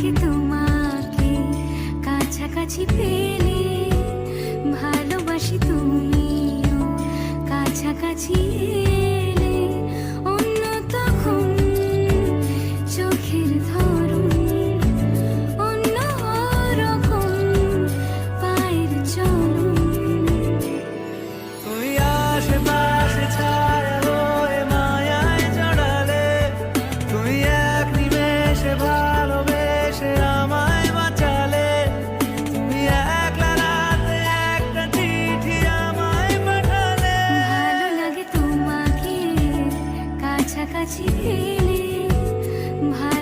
লাগে তোমাকে কাছাকাছি পেলে ভালোবাসি তুমিও কাছাকাছি খেলে ভাই